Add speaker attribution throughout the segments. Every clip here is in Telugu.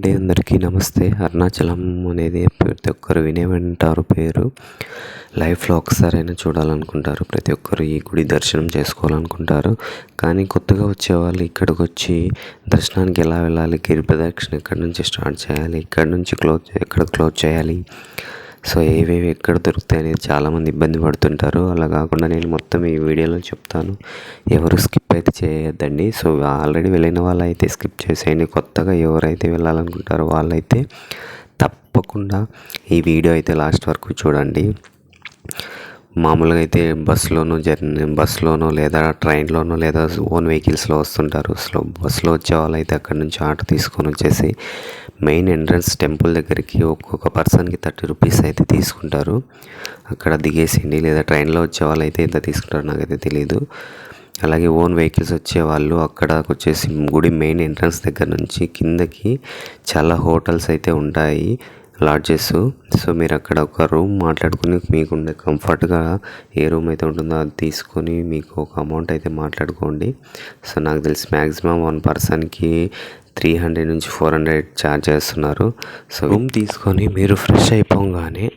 Speaker 1: డే అందరికీ నమస్తే. అరుణాచలం అనేది ప్రతి ఒక్కరు వినే వింటారు పేరు. లైఫ్లో ఒకసారైనా చూడాలనుకుంటారు. ప్రతి ఒక్కరు ఈ గుడి దర్శనం చేసుకోవాలనుకుంటారు. కానీ కొత్తగా వచ్చే వాళ్ళు ఇక్కడికి వచ్చి దర్శనానికి ఎలా వెళ్ళాలి గిరి ప్రదక్షిణ ఎక్కడి నుంచి స్టార్ట్ చేయాలి ఎక్కడి నుంచి క్లోజ్ ఎక్కడ క్లోజ్ చేయాలి సో ఏవేవి ఎక్కడ దొరుకుతాయి అనేది చాలామంది ఇబ్బంది పడుతుంటారు. అలా కాకుండా నేను మొత్తం ఈ వీడియోలో చెప్తాను. ఎవరు స్కిప్ అయితే చేయొద్దండి. సో ఆల్రెడీ వెళ్ళిన వాళ్ళు అయితే స్కిప్ చేసేయండి. కొత్తగా ఎవరైతే వెళ్ళాలనుకుంటారో వాళ్ళైతే తప్పకుండా ఈ వీడియో అయితే లాస్ట్ వరకు చూడండి. మామూలుగా అయితే బస్సులోనూ జర్నీ బస్సులోనో లేదా ట్రైన్లోనో లేదా ఓన్ వెహికల్స్లో వస్తుంటారు. స్లో బస్సులో వచ్చే వాళ్ళు అయితే అక్కడి నుంచి ఆటో తీసుకొని వచ్చేసి మెయిన్ ఎంట్రన్స్ టెంపుల్ దగ్గరికి ఒక్కొక్క పర్సన్కి థర్టీ రూపీస్ అయితే తీసుకుంటారు. అక్కడ దిగేసిండి లేదా ట్రైన్లో వచ్చే వాళ్ళు అయితే ఎంత తీసుకుంటారో నాకైతే తెలియదు అలాగే ఓన్ వెహికల్స్ వచ్చే వాళ్ళు అక్కడకు వచ్చేసి గుడి మెయిన్ ఎంట్రన్స్ దగ్గర నుంచి కిందకి చాలా హోటల్స్ అయితే ఉంటాయి. లాడ్జెస్ సో మీరు అక్కడ ఒక రూమ్ మాట్లాడుకుని మీకు ఉండే కంఫర్ట్గా ఏ రూమ్ అయితే ఉంటుందో అది తీసుకొని మీకు ఒక అమౌంట్ అయితే మాట్లాడుకోండి. సో నాకు తెలిసి మ్యాక్సిమం వన్ పర్సన్కి త్రీ హండ్రెడ్ నుంచి ఫోర్ హండ్రెడ్ ఛార్జ్ చేస్తున్నారు. సో రూమ్ తీసుకొని మీరు ఫ్రెష్ అయిపోగానే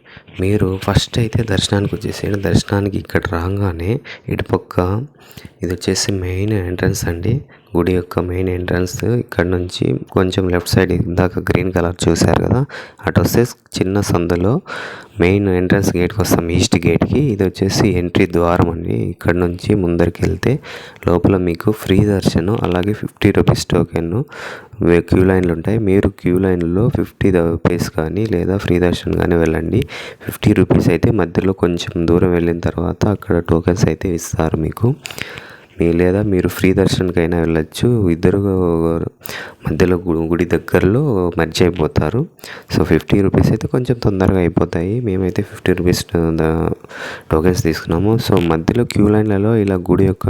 Speaker 1: మీరు ఫస్ట్ అయితే దర్శనానికి వచ్చేసేయండి. దర్శనానికి ఇక్కడ రాగానే ఇటుపక్క ఇది వచ్చేసి మెయిన్ ఎంట్రన్స్ అండి. గుడి యొక్క మెయిన్ ఎంట్రన్స్ ఇక్కడ నుంచి కొంచెం లెఫ్ట్ సైడ్ ఇందాక గ్రీన్ కలర్ చూశారు కదా. అటు వస్తే చిన్న సందులో మెయిన్ ఎంట్రన్స్ గేట్కి వస్తాం. ఈస్ట్ గేట్కి ఇది వచ్చేసి ఎంట్రీ ద్వారం అండి. ఇక్కడ నుంచి ముందరికి వెళ్తే లోపల మీకు ఫ్రీ దర్శనం అలాగే ఫిఫ్టీ రూపీస్ టోకెన్ క్యూ లైన్లు ఉంటాయి. మీరు క్యూ లైన్లో ఫిఫ్టీ రూపీస్ కానీ లేదా ఫ్రీ దర్శనం కానీ వెళ్ళండి. ఫిఫ్టీ రూపీస్ అయితే మధ్యలో కొంచెం దూరం వెళ్ళిన తర్వాత అక్కడ టోకెన్స్ అయితే ఇస్తారు మీకు. మీ లేదా మీరు ఫ్రీ దర్శనకైనా వెళ్ళొచ్చు. ఇద్దరు మధ్యలో గుడి దగ్గరలో మర్చి అయిపోతారు. సో ఫిఫ్టీ రూపీస్ అయితే కొంచెం తొందరగా అయిపోతాయి. మేమైతే ఫిఫ్టీ రూపీస్ టోకెన్స్ తీసుకున్నాము. సో మధ్యలో క్యూ లైన్లలో ఇలా గుడి యొక్క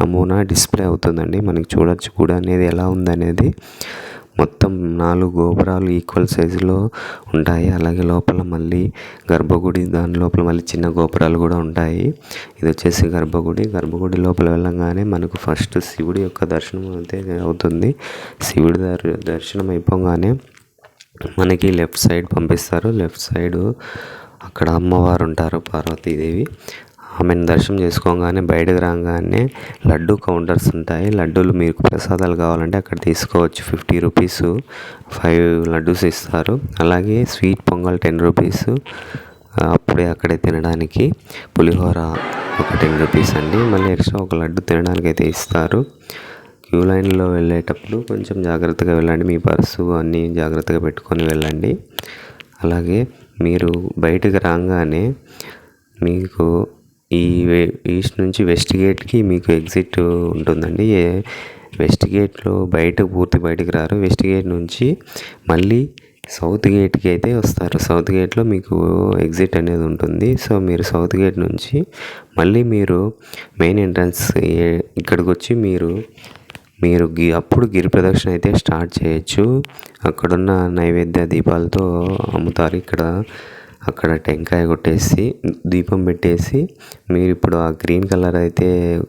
Speaker 1: నమూనా డిస్ప్లే అవుతుందండి. మనకి చూడొచ్చు కూడా అనేది ఎలా ఉందనేది. మొత్తం నాలుగు గోపురాలు ఈక్వల్ సైజులో ఉంటాయి. అలాగే లోపల మళ్ళీ గర్భగుడి దాని లోపల మళ్ళీ చిన్న గోపురాలు కూడా ఉంటాయి. ఇది వచ్చేసి గర్భగుడి. గర్భగుడి లోపల వెళ్ళంగానే మనకు ఫస్ట్ శివుడి యొక్క దర్శనం అయితే అవుతుంది. శివుడి దర్శనం అయిపోగానే మనకి లెఫ్ట్ సైడ్ పంపిస్తారు. లెఫ్ట్ సైడు అక్కడ అమ్మవారు ఉంటారు పార్వతీదేవి. ఆమెను దర్శనం చేసుకోగానే బయటకు రాగానే లడ్డు కౌంటర్స్ ఉంటాయి. లడ్డూలు మీకు ప్రసాదాలు కావాలంటే అక్కడ తీసుకోవచ్చు. ఫిఫ్టీ రూపీస్ ఫైవ్ లడ్డూస్ ఇస్తారు. అలాగే స్వీట్ పొంగల్ టెన్ రూపీస్. అప్పుడే అక్కడే తినడానికి పులిహోర ఒక టెన్ రూపీస్ అండి. మళ్ళీ ఎక్స్ట్రా ఒక లడ్డు తినడానికి అయితే ఇస్తారు. క్యూ లైన్లో వెళ్ళేటప్పుడు కొంచెం జాగ్రత్తగా వెళ్ళండి. మీ పర్సు అన్నీ జాగ్రత్తగా పెట్టుకొని వెళ్ళండి. అలాగే మీరు బయటకు రాగానే మీకు ఈ ఈస్ట్ నుంచి వెస్ట్ గేట్కి మీకు ఎగ్జిట్ ఉంటుందండి. వెస్ట్ గేట్లో బయట పూర్తి బయటకు రారు. వెస్ట్ గేట్ నుంచి మళ్ళీ సౌత్ గేట్కి అయితే వస్తారు. సౌత్ గేట్లో మీకు ఎగ్జిట్ అనేది ఉంటుంది. సో మీరు సౌత్ గేట్ నుంచి మళ్ళీ మీరు మెయిన్ ఎంట్రన్స్ ఇక్కడికి వచ్చి మీరు మీరు గి అప్పుడు గిరి ప్రదక్షిణ అయితే స్టార్ట్ చేయొచ్చు. అక్కడున్న నైవేద్య దీపాలతో అమ్ముతారు. ఇక్కడ అక్కడ టెంకాయ కొట్టేసి దీపం పెట్టేసి మీరు ఇప్పుడు ఆ గ్రీన్ కలర్ అయితే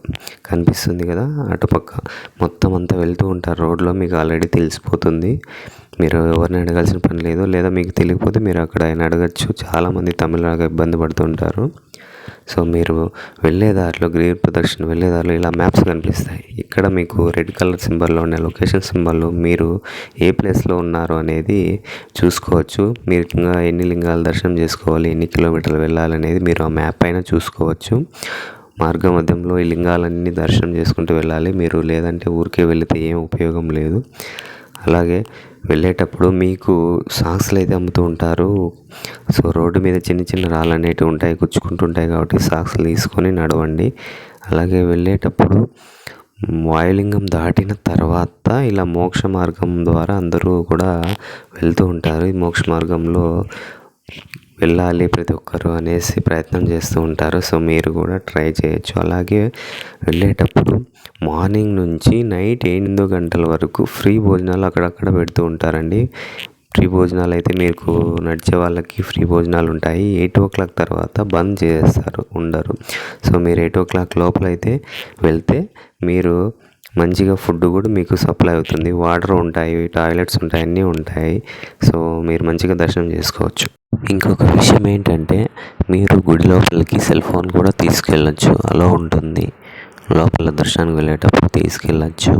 Speaker 1: కనిపిస్తుంది కదా అటుపక్క. మొత్తం అంతా వెళ్తూ ఉంటారు. రోడ్లో మీకు ఆల్రెడీ తెలిసిపోతుంది. మీరు ఎవరిని అడగాల్సిన పని లేదు. లేదా మీకు తెలియకపోతే మీరు అక్కడ ఆయన అడగచ్చు. చాలామంది తమిళనాడు ఇబ్బంది పడుతుంటారు సో మీరు వెళ్ళే దారిలో గిరి ప్రదక్షిణ వెళ్ళే దారిలో ఇలా మ్యాప్స్ కనిపిస్తాయి. ఇక్కడ మీకు రెడ్ కలర్ సింబల్లో ఉన్న లొకేషన్ సింబల్లో మీరు ఏ ప్లేస్లో ఉన్నారు అనేది చూసుకోవచ్చు. మీరు ఇంకా ఎన్ని లింగాలు దర్శనం చేసుకోవాలి ఎన్ని కిలోమీటర్లు వెళ్ళాలనేది మీరు ఆ మ్యాప్ పైన చూసుకోవచ్చు. మార్గ మధ్యంలో ఈ లింగాలన్నీ దర్శనం చేసుకుంటూ వెళ్ళాలి. మీరు లేదంటే ఊరికే వెళితే ఏం ఉపయోగం లేదు. అలాగే వెళ్ళేటప్పుడు మీకు సాక్స్లు అయితే అమ్ముతూ ఉంటారు. సో రోడ్డు మీద చిన్న చిన్న రాళ్ళు అనేటివి ఉంటాయి గుచ్చుకుంటుంటాయి కాబట్టి సాక్స్లు తీసుకొని నడవండి. అలాగే వెళ్ళేటప్పుడు వాయులింగం దాటిన తర్వాత ఇలా మోక్ష మార్గం ద్వారా అందరూ కూడా వెళ్తూ ఉంటారు. ఈ మోక్ష మార్గంలో వెళ్ళాలి ప్రతి ఒక్కరు అనేసి ప్రయత్నం చేస్తూ ఉంటారు. సో మీరు కూడా ట్రై చేయొచ్చు. అలాగే వెళ్ళేటప్పుడు మార్నింగ్ నుంచి నైట్ ఎనిమిది గంటల వరకు ఫ్రీ భోజనాలు అక్కడక్కడ పెడుతూ ఉంటారండి. ఫ్రీ భోజనాలు అయితే మీకు నడిచే వాళ్ళకి ఫ్రీ భోజనాలు ఉంటాయి. ఎయిట్ ఓ క్లాక్ తర్వాత బంద్ చేస్తారు ఉండరు. సో మీరు ఎయిట్ ఓ క్లాక్ లోపల అయితే వెళ్తే మీరు మంచిగా ఫుడ్ కూడా మీకు సప్లై అవుతుంది. వాటర్ ఉంటాయి టాయిలెట్స్ ఉంటాయి అన్నీ ఉంటాయి. సో మీరు మంచిగా దర్శనం చేసుకోవచ్చు. ఇంకొక విషయం ఏంటంటే మీరు గుడి లోపలికి సెల్ ఫోన్ కూడా తీసుకెళ్ళచ్చు. అలా ఉంటుంది. లోపల దర్శనానికి వెళ్ళేటప్పుడు తీసుకెళ్ళచ్చు.